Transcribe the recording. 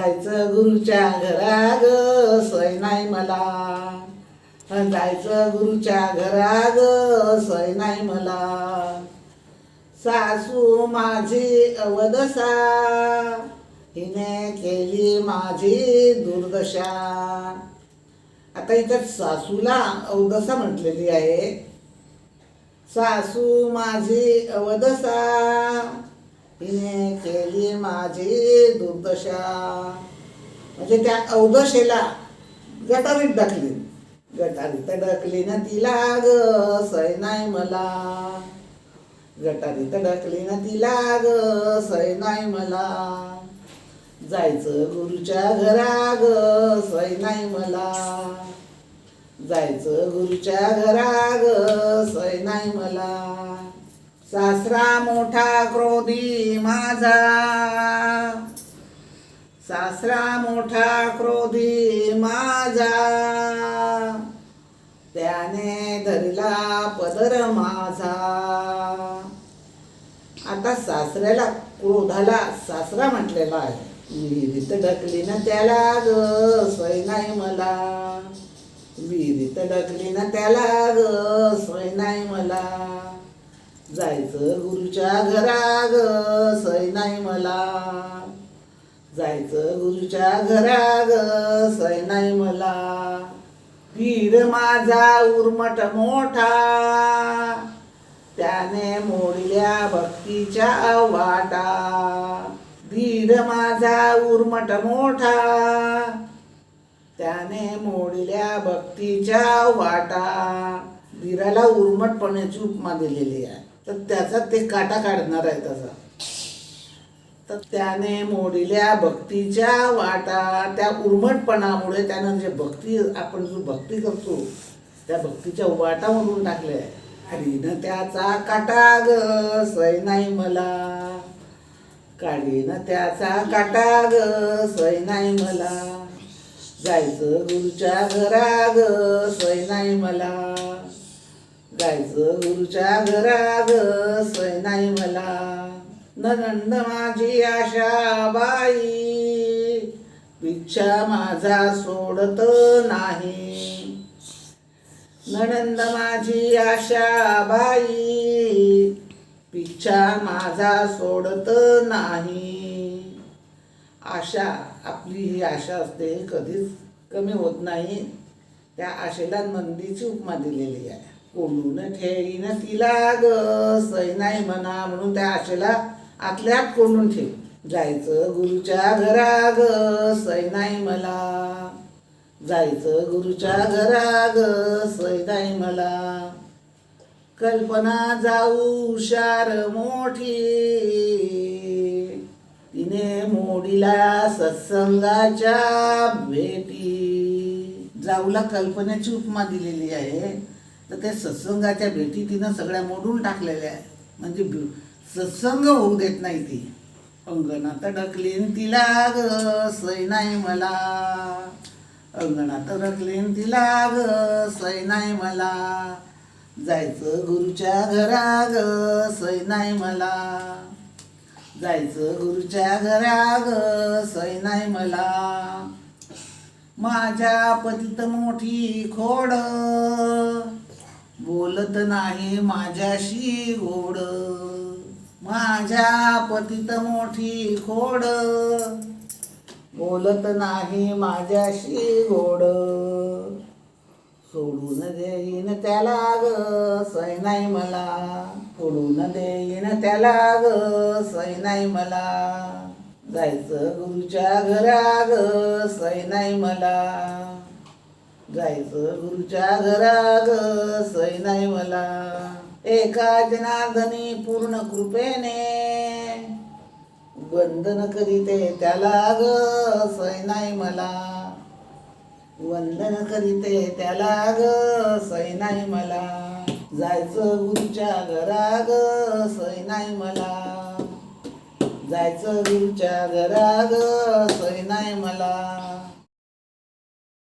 जायचं गुरुच्या घरा ग सोय नाही मला. जायचं गुरुच्या घरा ग सोय नाही मला. सासू माझी अवदसा हिने केली माझी दुर्दशा. आता इथं सासूला अवदसा म्हटलेली आहे. सासू माझी अवदसा. हिने केली माझी दुर्दशा. म्हणजे त्या अवदशेला गटारीत ढकली गटारीत ढकली ना तिला ग सय नाही मला. गटारीत ढकली ना तिला ग सय नाही मला. जायचं गुरुच्या घरा ग सय नाही मला. जायचं गुरुच्या घरा ग सय नाही मला. सासरा मोठा क्रोधी माझा. सासरा मोठा क्रोधी माझा. त्याने धरला पदर माझा. आता सासऱ्याला क्रोधाला सासरा म्हटलेला आहे. विहिरीत ढकली ना त्याला ग सोय नाही मला. विहिरीत ढकली ना त्याला ग सोय नाही मला. जायचं गुरुच्या घरा ग सय नाही मला. जायचं गुरुच्या घरा ग सय नाही मला. पीर माझा उर्मट मोठा. त्याने मोडल्या भक्तीच्या वाटा. धीर माझा उर्मट मोठा. त्याने मोडल्या भक्तीच्या वाटा. धीराला उर्मटपणाची उपमा दिलेली आहे. तर त्याचा ते काटा काढणार आहे तसा तर त्याने मोडल्या भक्तीच्या वाटा त्या उर्मटपणामुळे त्यानं जे भक्ती आपण जो भक्ती करतो त्या भक्तीच्या वाटा म्हणून टाकल्या हरीनं त्याचा काटा ग सय नाही मला. काढीनं त्याचा काटा ग सय नाही मला. जायचं गुरुच्या घरा ग सय नाही मला. जायचं गुरुच्या घराग सय नाही मला. ननंद माझी आशा बाई पिच्छा माझा सोडत नाही. ननंद माझी आशा बाई पिच्छा माझा सोडत नाही. आशा आपली ही आशा असते कधीच कमी होत नाही. त्या आशेला नंदीची उपमा दिलेली आहे. कोंडून ठेईन तिला ग सै नाही म्हणा म्हणून त्या आशेला आतल्यात कोंडून ठेव जायचं गुरुच्या घरा ग सै नाही मला जायचं गुरुच्या घरा ग सै नाही मला कल्पना जाऊ हुशार मोठी. तिने मोडीला सत्संगाच्या भेटी. जाऊला कल्पनेची उपमा दिलेली आहे. तर ते सत्संगाच्या भेटी तिनं सगळ्या मोडून टाकलेल्या आहे म्हणजे सत्संग होऊ देत नाही ती. अंगणात ढकलीन तिला ग सै नाही मला. अंगणात ढकलीन तिला ग सै नाही मला. जायचं गुरुच्या घरा ग सै नाही मला. जायचं गुरुच्या घरा ग सै नाही मला. माझ्या पतीत मोठी खोड. बोलत नाही माझ्याशी गोड. माझ्या पतीत मोठी खोड. बोलत नाही माझ्याशी गोड. सोडून देईन त्याला ग सय नाही मला. सोडून देईन त्याला ग सय नाही मला. जायचं गुरुच्या घरा ग सय नाही मला. जायचं गुरुच्या घरा ग सय नाही मला. एका जनार्दनी पूर्ण कृपेने. वंदन करीते त्याला ग सय नाही मला. वंदन करीते त्याला ग सय नाही मला. जायचं गुरुच्या घरा ग सय नाही मला. जायचं गुरुच्या घरा ग सय नाही मला.